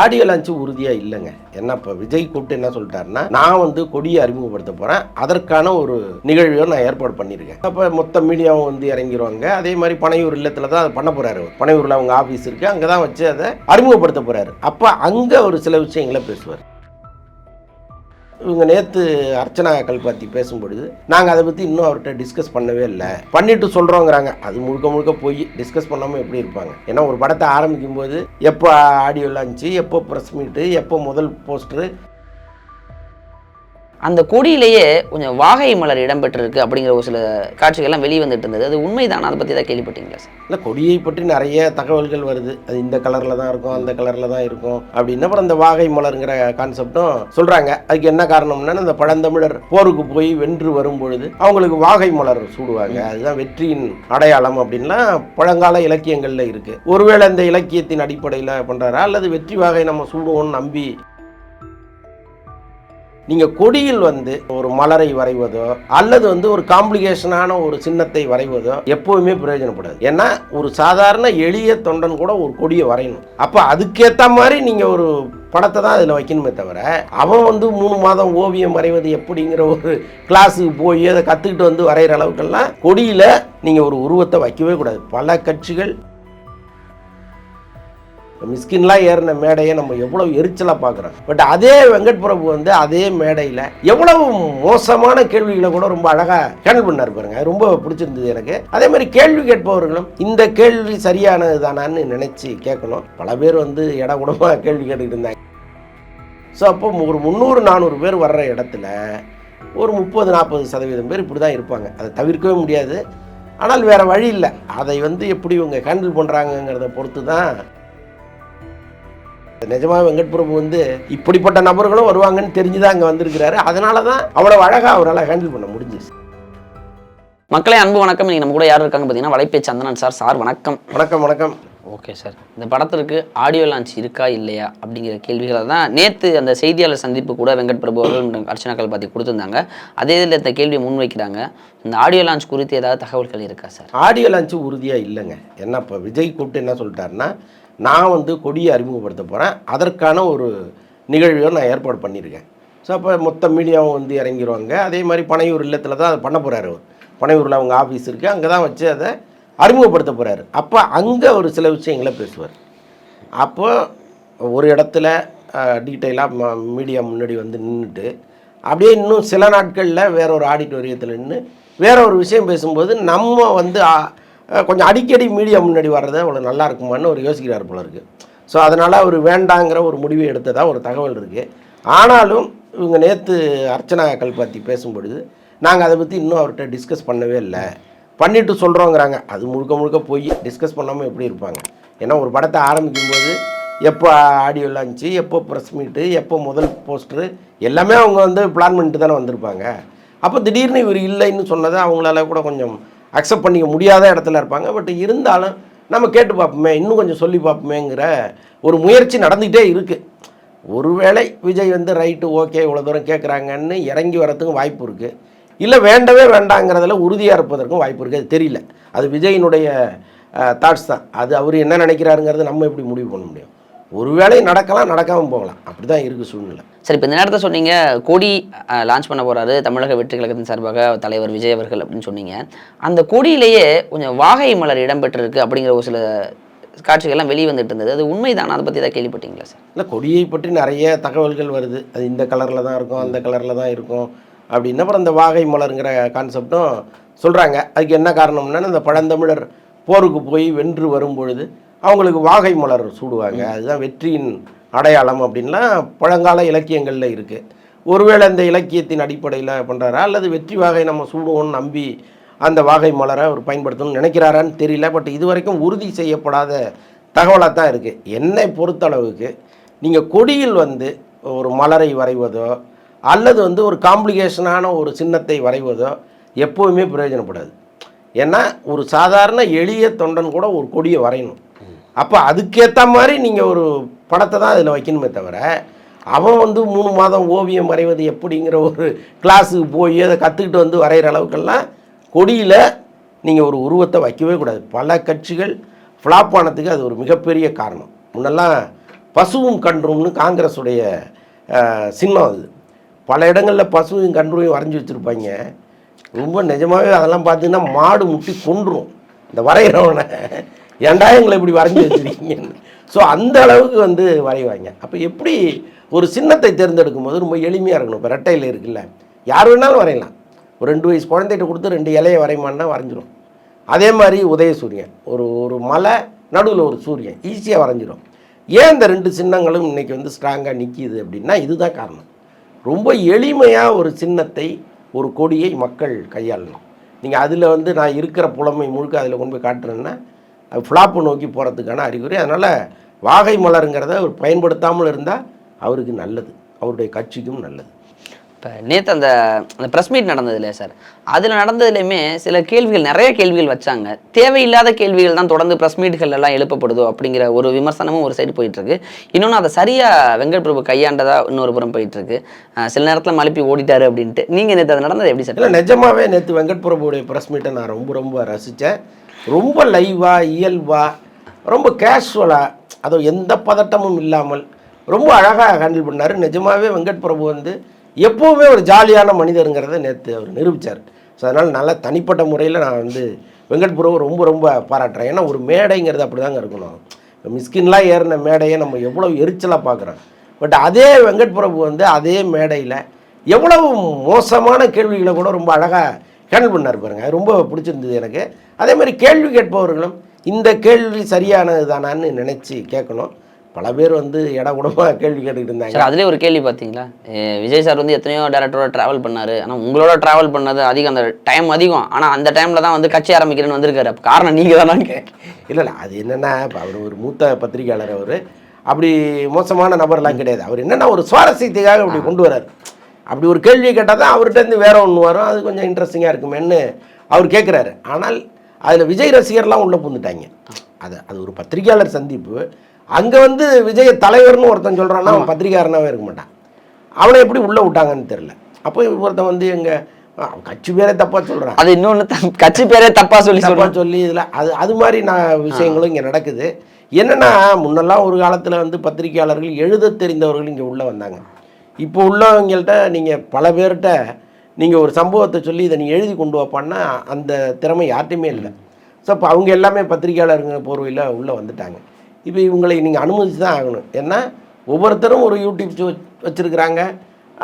Audio launch உறுதியாக இல்லைங்க. என்ன இப்போ விஜய் கூப்பிட்டு என்ன சொல்லிட்டாருன்னா நான் வந்து கொடியை அறிமுகப்படுத்த போகிறேன் அதற்கான ஒரு நிகழ்வையும் நான் ஏற்பாடு பண்ணியிருக்கேன். அப்போ மொத்த மீடியாவும் வந்து இறங்கிடுவாங்க அதே மாதிரி பனையூர் இல்லத்தில் தான் அதை பண்ண போகிறாரு பனையூரில் அவங்க ஆஃபீஸ் இருக்குது அங்கே தான் வச்சு அதை அறிமுகப்படுத்த போகிறாரு அப்போ அங்கே ஒரு சில விஷயங்களை பேசுவார். இவங்க நேற்று அர்ச்சனா கல்பாத்தி பேசும்பொழுது நாங்கள் அதை பற்றி இன்னும் அவர்கிட்ட டிஸ்கஸ் பண்ணவே இல்லை. பண்ணிட்டு சொல்கிறோங்கிறாங்க அது முழுக்க முழுக்க போய் டிஸ்கஸ் பண்ணாமல் எப்படி இருப்பாங்க? ஏன்னா ஒரு படத்தை ஆரம்பிக்கும் போது எப்போ ஆடியோ லான்ச்சு எப்போ ப்ரெஸ் மீட்டு எப்போ முதல் போஸ்டரு அந்த கொடியிலேயே கொஞ்சம் வாகை மலர் இடம்பெற்றிருக்கு அப்படிங்கிற ஒரு சில காட்சிகள்லாம் வெளியே வந்துட்டு இருந்தது அது உண்மைதான்? அதை பற்றி தான் கேள்விப்பட்டீங்களா சார்? இல்லை கொடியை பற்றி நிறைய தகவல்கள் வருது. அது இந்த கலரில் தான் இருக்கும் அந்த கலரில் தான் இருக்கும் அப்படின்னு. அப்புறம் இந்த வாகை மலருங்கிற கான்செப்டும் சொல்கிறாங்க அதுக்கு என்ன காரணம்னா அந்த பழந்தமிழர் போருக்கு போய் வென்று வரும் பொழுது அவங்களுக்கு வாகை மலர் சூடுவாங்க. அதுதான் வெற்றியின் அடையாளம் அப்படின்லாம் பழங்கால இலக்கியங்களில் இருக்குது ஒருவேளை இந்த இலக்கியத்தின் அடிப்படையில் பண்ணுறாரா அல்லது வெற்றி வாகை நம்ம சூடுவோம்னு நம்பி நீங்கள் கொடியில் வந்து ஒரு மலரை வரைவதோ அல்லது வந்து ஒரு காம்ப்ளிகேஷனான ஒரு சின்னத்தை வரைவதோ எப்போவுமே பிரயோஜனப்படாது. ஏன்னா ஒரு சாதாரண எளிய தொண்டன் கூட ஒரு கொடியை வரையணும். அப்போ அதுக்கேற்ற மாதிரி நீங்கள் ஒரு படத்தை தான் அதில் வைக்கணுமே தவிர அவன் வந்து மூணு மாதம் ஓவியம் வரைவது எப்படிங்கிற ஒரு கிளாஸுக்கு போய் அதை கற்றுக்கிட்டு வந்து வரைகிற அளவுக்கெல்லாம் கொடியில் நீங்கள் ஒரு உருவத்தை வைக்கவே கூடாது. பல கட்சிகள் மிஸ்கின்லாம் ஏறின மேடையை நம்ம எவ்வளோ எரிச்சலாக பார்க்குறோம். பட் அதே வெங்கட் பிரபு வந்து அதே மேடையில் எவ்வளவு மோசமான கேள்விகளை கூட ரொம்ப அழகாக ஹேண்டில் பண்ணார் பாருங்க. ரொம்ப பிடிச்சிருந்தது எனக்கு. அதே மாதிரி கேள்வி கேட்பவர்களும் இந்த கேள்வி சரியானது தானான்னு நினச்சி கேட்கணும். பல பேர் வந்து இட கூடமாக கேள்வி கேட்டுக்கிட்டு இருந்தாங்க. ஸோ அப்போ ஒரு முந்நூறு நானூறு பேர் வர்ற இடத்துல ஒரு முப்பது நாற்பது சதவீதம் பேர் இப்படி தான் இருப்பாங்க. அதை தவிர்க்கவே முடியாது. ஆனால் வேறு வழி இல்லை. அதை வந்து எப்படி இவங்க ஹேண்டில் பண்ணுறாங்கங்கிறத பொறுத்து தான் நிஜமாக வெங்கட் பிரபு வந்து இப்படிப்பட்ட நபர்களும் வருவாங்கன்னு தெரிஞ்சுதான் அங்கே வந்திருக்கிறாரு. அதனால தான் அவ்வளோ அழகாக அவரால் ஹேண்டில் பண்ண முடிஞ்சுச்சு. மக்களே அன்பு வணக்கம். இன்னைக்கு நம்ம கூட யார் இருக்காங்க பார்த்தீங்கன்னா வலைப்பேச்சு சந்தனன் சார். சார் வணக்கம். வணக்கம் வணக்கம். Okay sir. இந்த படத்திற்கு ஆடியோ லான்ச் இருக்கா இல்லையா அப்படிங்கிற கேள்விகளை தான் நேற்று அந்த செய்தியாளர் சந்திப்பு கூட வெங்கட் பிரபு அவர்கள் அர்ச்சனா கல்பாத்தி கொடுத்துருந்தாங்க. அதே இதில் இந்த கேள்வியை முன்வைக்கிறாங்க. இந்த ஆடியோ லான்ச் குறித்து ஏதாவது தகவல்கள் இருக்கா சார்? ஆடியோ லான்ச்சு உறுதியாக இல்லைங்க. என்ன இப்போ விஜய் கூப்பிட்டு என்ன சொல்லிட்டாருன்னா நான் வந்து கொடியை அறிமுகப்படுத்த போகிறேன் அதற்கான ஒரு நிகழ்வை நான் ஏற்பாடு பண்ணியிருக்கேன். ஸோ அப்போ மொத்த மீடியாவும் வந்து இறங்கிடுவாங்க அதே மாதிரி பனையூர் இல்லத்தில் தான் அதை பண்ண போகிறாரு அவர். பனையூரில் அவங்க ஆஃபீஸ் இருக்குது அங்கே தான் வச்சு அதை அறிமுகப்படுத்த போகிறாரு அப்போ அங்கே ஒரு சில விஷயங்களை பேசுவார். அப்போ ஒரு இடத்துல டீட்டெயிலாக மீடியா முன்னாடி வந்து நின்றுட்டு அப்படியே இன்னும் சில நாட்களில் வேற ஒரு ஆடிட்டோரியத்தில் நின்று வேற ஒரு விஷயம் பேசும்போது நம்ம வந்து கொஞ்சம் அடிக்கடி மீடியா முன்னாடி வர்றது அவ்வளோ நல்லா இருக்குமான்னு ஒரு யோசிக்கிறார் போல இருக்குது ஸோ அதனால் அவர் வேண்டாங்கிற ஒரு முடிவை எடுத்ததாக ஒரு தகவல் இருக்குது ஆனாலும் இவங்க நேற்று அர்ச்சனா கல்பாத்தி பேசும்பொழுது நாங்கள் அதை பற்றி இன்னும் அவர்கிட்ட டிஸ்கஸ் பண்ணவே இல்லை. பண்ணிட்டு சொல்கிறோங்கிறாங்க அது முழுக்க முழுக்க போய் டிஸ்கஸ் பண்ணாமல் எப்படி இருப்பாங்க? ஏன்னா ஒரு படத்தை ஆரம்பிக்கும்போது எப்போ ஆடியோ லான்ச்சு எப்போ ப்ரெஸ் மீட்டு எப்போ முதல் போஸ்டரு எல்லாமே அவங்க வந்து பிளான் பண்ணிட்டு தானே வந்திருப்பாங்க. அப்போ திடீர்னு இவர் இல்லைன்னு சொன்னதை அவங்களால கூட கொஞ்சம் அக்செப்ட் பண்ணிக்க முடியாத இடத்துல இருப்பாங்க. பட் இருந்தாலும் நம்ம கேட்டு பார்ப்போமே இன்னும் கொஞ்சம் சொல்லி பார்ப்போமேங்கிற ஒரு முயற்சி நடந்துக்கிட்டே இருக்குது ஒருவேளை விஜய் வந்து ரைட்டு ஓகே இவ்வளோ தூரம் கேட்குறாங்கன்னு இறங்கி வரத்துக்கும் வாய்ப்பு இருக்குது இல்லை வேண்டவே வேண்டாங்கிறதுல உறுதியாக இருப்பதற்கும் வாய்ப்பு இருக்குது அது தெரியல. அது விஜயினுடைய தாட்ஸ் தான். அது அவர் என்ன நினைக்கிறாருங்கிறது நம்ம எப்படி முடிவு பண்ண முடியும்? ஒருவேளை நடக்கலாம் நடக்காமல் போகலாம். அப்படி தான் இருக்குது சூழ்நிலை. சரி இப்போ இந்த நேரத்தில் சொன்னீங்க கொடி லான்ச் பண்ண போறாரு தமிழக வெற்றி கழகத்தின் சார்பாக தலைவர் விஜய் அவர்கள் அப்படின்னு சொன்னீங்க. அந்த கொடியிலேயே கொஞ்சம் வாகை மலர் இடம்பெற்றிருக்கு அப்படிங்கிற ஒரு சில காட்சிகள்லாம் வெளியே வந்துட்டு இருந்தது. அது உண்மைதான்? அதை பற்றி ஏதாவது கேள்விப்பட்டீங்களா சார்? இல்லை கொடியை பற்றி நிறைய தகவல்கள் வருது. அது இந்த கலரில் தான் இருக்கும் அந்த கலரில் தான் இருக்கும் அப்படின்னு. அப்புறம் இந்த வாகை மலருங்கிற கான்செப்டும் சொல்கிறாங்க அதுக்கு என்ன காரணம்னா இந்த பழந்தமிழர் போருக்கு போய் வென்று வரும் பொழுது அவங்களுக்கு வாகை மலர் சூடுவாங்க. அதுதான் வெற்றியின் அடையாளம் அப்படின்லாம் பழங்கால இலக்கியங்களில் இருக்குது ஒருவேளை இந்த இலக்கியத்தின் அடிப்படையில் பண்ணுறாரா அல்லது வெற்றி வாகை நம்ம சூடுவோம்னு நம்பி அந்த வாகை மலரை அவர் பயன்படுத்தணும்னு நினைக்கிறாரான்னு தெரியல. பட் இது வரைக்கும் உறுதி செய்யப்படாத தகவலாக தான் இருக்குது என்னை பொறுத்தளவுக்கு நீங்கள் கொடியில் வந்து ஒரு மலரை வரைவதோ அல்லது வந்து ஒரு காம்ப்ளிகேஷனான ஒரு சின்னத்தை வரைவதோ எப்போவுமே பிரயோஜனப்படாது. ஏன்னா ஒரு சாதாரண எளிய தொண்டன் கூட ஒரு கொடியை வரையணும். அப்போ அதுக்கேற்ற மாதிரி நீங்கள் ஒரு படத்தை தான் அதில் வைக்கணுமே தவிர அவன் வந்து மூணு மாதம் ஓவியம் வரைவது எப்படிங்கிற ஒரு கிளாஸுக்கு போய் அதை கற்றுக்கிட்டு வந்து வரைகிற அளவுக்கெல்லாம் கொடியில் நீங்கள் ஒரு உருவத்தை வைக்கவே கூடாது. பல கட்சிகள் ஃப்ளாப் ஆனதுக்கு அது ஒரு மிகப்பெரிய காரணம். முன்னெல்லாம் பசுவும் கன்றும்னு காங்கிரஸுடைய சினிமா அது. பல இடங்களில் பசுவும் கன்றுவையும் வரைஞ்சி வச்சுருப்பாங்க. ரொம்ப நிஜமாகவே அதெல்லாம் பார்த்தீங்கன்னா மாடு முட்டி கொன்றும். இந்த வரைகிறவனை. ஏண்டா எங்களை இப்படி வரைஞ்சி வச்சுருக்கீங்கன்னு. ஸோ அந்த அளவுக்கு வந்து வரைவாங்க. அப்போ எப்படி ஒரு சின்னத்தை தேர்ந்தெடுக்கும் போது ரொம்ப எளிமையாக இருக்கணும். இப்போ ரெட்டையில் இருக்குல்ல. யார் வேணாலும் வரையலாம். ஒரு ரெண்டு வயசு குழந்தைகிட்ட கொடுத்து ரெண்டு இலையை வரைமான்னா வரைஞ்சிரும். அதே மாதிரி உதயசூரியன். ஒரு ஒரு மலை நடுவில் ஒரு சூரியன். ஈஸியாக வரைஞ்சிரும். ஏன் இந்த ரெண்டு சின்னங்களும் இன்றைக்கி வந்து ஸ்ட்ராங்காக நிற்கிது அப்படின்னா இதுதான் காரணம். ரொம்ப எளிமையாக ஒரு சின்னத்தை ஒரு கொடியை மக்கள் கையாளணும். நீங்கள் அதில் வந்து நான் இருக்கிற புலமை முழுக்க அதில் கொண்டு போய் காட்டுறேன்னா அது ஃப்ளாப்பு நோக்கி போகிறதுக்கான அறிகுறி. அதனால் வாகை மலருங்கிறத அவர் பயன்படுத்தாமல் இருந்தால் அவருக்கு நல்லது. அவருடைய கட்சிக்கும் நல்லது. இப்போ நேற்று அந்த அந்த ப்ரெஸ் மீட் நடந்தது இல்லையா சார் அதில் நடந்ததுலையுமே சில கேள்விகள் நிறைய கேள்விகள் வச்சாங்க. தேவையில்லாத கேள்விகள் தான் தொடர்ந்து ப்ரெஸ் மீட்கள் எல்லாம் எழுப்பப்படுதோ அப்படிங்கிற ஒரு விமர்சனமும் ஒரு சைடு போயிட்டுருக்கு. இன்னொன்று அதை சரியாக வெங்கட் பிரபு கையாண்டதா இன்னொரு புறம் போயிட்டுருக்கு. சில நேரத்தில் மழுப்பி ஓடிட்டாரு அப்படின்ட்டு. நீங்கள் நேற்று அது நடந்தது எப்படி சார் இல்லை நிஜமாவே நேற்று வெங்கட் பிரபுடைய ப்ரெஸ் மீட்டை நான் ரொம்ப ரொம்ப ரசித்தேன் ரொம்ப லைவாக இயல்பாக ரொம்ப கேஷுவலாக அதோ எந்த பதட்டமும் இல்லாமல் ரொம்ப அழகாக ஹேண்டில் பண்ணார். நிஜமாவே வெங்கட் பிரபு வந்து எப்போவுமே ஒரு ஜாலியான மனிதருங்கிறத நேற்று அவர் நிரூபித்தார் ஸோ அதனால் நல்ல தனிப்பட்ட முறையில் நான் வந்து வெங்கட் ரொம்ப ரொம்ப பாராட்டுறேன். ஏன்னா ஒரு மேடைங்கிறது அப்படி தாங்க இருக்கணும் மிஸ்கின்லாம் ஏறின மேடையை நம்ம எவ்வளோ எரிச்சலாக பார்க்குறோம் பட் அதே வெங்கட் பிரபு வந்து அதே மேடையில் எவ்வளவு மோசமான கேள்விகளை கூட ரொம்ப அழகாக ஹேண்டில் பண்ணார் பாருங்க. ரொம்ப பிடிச்சிருந்தது எனக்கு. அதே மாதிரி கேள்வி கேட்பவர்களும் இந்த கேள்வி சரியானது தானான்னு நினச்சி கேட்கணும். பல பேர் வந்து இட கூடமாக கேள்வி கேட்டுக்கிட்டு இருந்தாங்க. சார் அதுலேயே ஒரு கேள்வி பார்த்தீங்களா விஜய் சார் வந்து எத்தனையோ டேரக்டரோட ட்ராவல் பண்ணாரு. ஆனால் உங்களோட ட்ராவல் பண்ணது அதிகம் அந்த டைம் அதிகம். ஆனால் அந்த டைமில் தான் வந்து கட்சி ஆரம்பிக்கிறேன்னு வந்திருக்காரு. அப்ப காரணம் நீங்கள் தானான்னு இல்லை இல்லை அது என்னென்னா இப்போ அவர் ஒரு மூத்த பத்திரிகையாளர் அவர். அப்படி மோசமான நபர்லாம் கிடையாது. அவர் என்னென்னா ஒரு சுவாரஸ்யத்துக்காக அப்படி கொண்டு வரார். அப்படி ஒரு கேள்வி கேட்டால் தான் அவர்கிட்ட இருந்து வேற ஒன்று வரும். அது கொஞ்சம் இன்ட்ரெஸ்டிங்காக இருக்குமேன்னு அவர் கேட்குறாரு ஆனால் அதில் விஜய் ரசிகர்லாம் உள்ளே புந்துட்டாங்க அது அது ஒரு பத்திரிகையாளர் சந்திப்பு. அங்கே வந்து விஜய் தலைவர்னு ஒருத்தன் சொல்கிறான்னா அவன் பத்திரிகையாளனாகவே இருக்க மாட்டான். அவனை எப்படி உள்ளே விட்டாங்கன்னு தெரில அப்போ ஒருத்தன் வந்து எங்கள் கட்சி பேரே தப்பாக சொல்கிறான் அது இன்னொன்று கட்சி பேரே தப்பா சொல்லி தப்பா சொல்லுவாங்க சொல்லி இதில் அது அது மாதிரி நான் விஷயங்களும் இங்கே நடக்குது. என்னென்னா முன்னெல்லாம் ஒரு காலத்தில் வந்து பத்திரிகையாளர்கள் எழுத தெரிந்தவர்கள் இங்கே உள்ளே வந்தாங்க. இப்போ உள்ளவங்கள்ட்ட நீங்கள் பல பேர்கிட்ட நீங்கள் ஒரு சம்பவத்தை சொல்லி இதை நீங்கள் எழுதி கொண்டு வாப்பான்னா அந்த திறமை யார்ட்டையுமே இல்லை. ஸோ அப்போ அவங்க எல்லாமே பத்திரிகையாளருங்க போர்வையில் உள்ளே வந்துட்டாங்க. இப்போ இவங்களை நீங்கள் அனுமதிச்சு தான் ஆகணும். ஏன்னா ஒவ்வொருத்தரும் ஒரு யூடியூப் வச்சுருக்குறாங்க.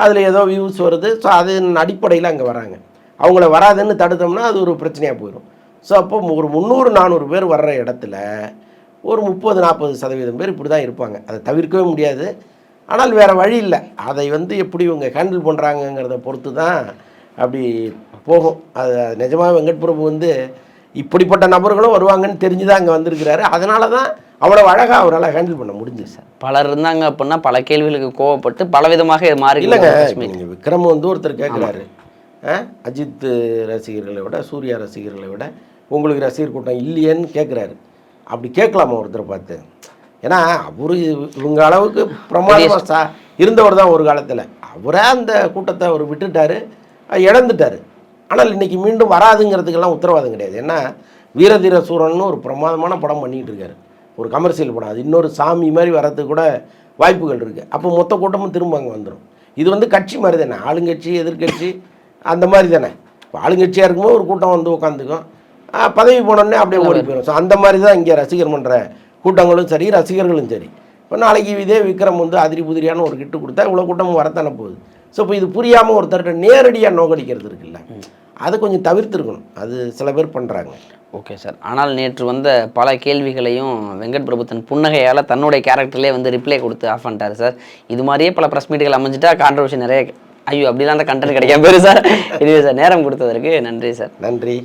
அதில் ஏதோ வியூஸ் வருது. ஸோ அதன் அடிப்படையில் அங்கே வராங்க. அவங்கள வராதுன்னு தடுத்தோம்னா அது ஒரு பிரச்சனையாக போயிடும். ஸோ அப்போ ஒரு முந்நூறு நானூறு பேர் வர்ற இடத்துல ஒரு முப்பது நாற்பது சதவீதம் பேர் இப்படி தான் இருப்பாங்க. அதை தவிர்க்கவே முடியாது. ஆனால் வேறு வழி இல்லை. அதை வந்து எப்படி இவங்க ஹேண்டில் பண்ணுறாங்கங்கிறத பொறுத்து தான் அப்படி போகும். அது நிஜமாக வெங்கட் பிரபு வந்து இப்படிப்பட்ட நபர்களும் வருவாங்கன்னு தெரிஞ்சு தான் அங்கே வந்திருக்கிறாரு. அதனால தான் அவ்வளோ அழகாக அவரால் ஹேண்டில் பண்ண முடிஞ்சுது சார். பலர் இருந்தாங்க அப்படின்னா பல கேள்விகளுக்கு கோவப்பட்டு பலவிதமாக மாறி இல்லைங்க நீங்கள் விக்ரம் வந்து ஒருத்தர் கேட்குறாரு அஜித் ரசிகர்களை விட சூர்யா ரசிகர்களை விட உங்களுக்கு ரசிகர் கூட்டம் இல்லையேன்னு கேட்குறாரு அப்படி கேட்கலாமா ஒருத்தரை பார்த்து? ஏன்னா அவரு இவங்க அளவுக்கு பிரமாதமாக சா இருந்தவர் தான் ஒரு காலத்தில். அவரே அந்த கூட்டத்தை அவர் விட்டுட்டாரு இழந்துட்டாரு. ஆனால் இன்றைக்கி மீண்டும் வராதுங்கிறதுக்கெல்லாம் உத்தரவாதம் கிடையாது. ஏன்னா வீரதீர சூரன் ஒரு பிரமாதமான படம் பண்ணிகிட்டு இருக்காரு. ஒரு கமர்ஷியல் படம். அது இன்னொரு சாமி மாதிரி வர்றதுக்கு கூட வாய்ப்புகள் இருக்குது அப்போ மொத்த கூட்டமும் திரும்ப அங்கே வந்துடும் இது வந்து கட்சி மாதிரி தானே. ஆளுங்கட்சி எதிர்க்கட்சி அந்த மாதிரி தானே. இப்போ ஆளுங்கட்சியாக இருக்கும்போது ஒரு கூட்டம் வந்து உட்காந்துக்கும். பதவி போனோடனே அப்படியே ஓடி போயிடும் ஸோ அந்த மாதிரி தான் இங்கே ரசிகர் மன்ற கூட்டங்களும் சரி ரசிகர்களும் சரி. இப்போ நாளைக்கு இதே விக்ரம் வந்து அதிரி புதிரியான ஒரு கிட்டு கொடுத்தா இவ்வளோ கூட்டமும் வரத்தானே போகுது? ஸோ இப்போ இது புரியாமல் ஒருத்தர்கிட்ட நேரடியாக நோக்கடிக்கிறது இருக்குல்ல. அதை கொஞ்சம் தவிர்த்துருக்கணும். அது சில பேர் பண்ணுறாங்க ஓகே சார். ஆனால் நேற்று வந்த பல கேள்விகளையும் வெங்கட் பிரபு தன் புன்னகையால் தன்னுடைய கேரக்டர்லேயே வந்து ரிப்ளை கொடுத்து ஆஃப் பண்ணிட்டாரு சார். இது மாதிரியே பல ப்ரெஸ் மீட்டுகள் அமைஞ்சிட்டா கான்ட்ரவர்ஷி நிறைய ஐயோ அப்படிலாம் அந்த கண்டென்ட் கிடைக்காம போயிரு சார். இதுவே சார் நேரம் கொடுத்ததற்கு நன்றி சார். நன்றி.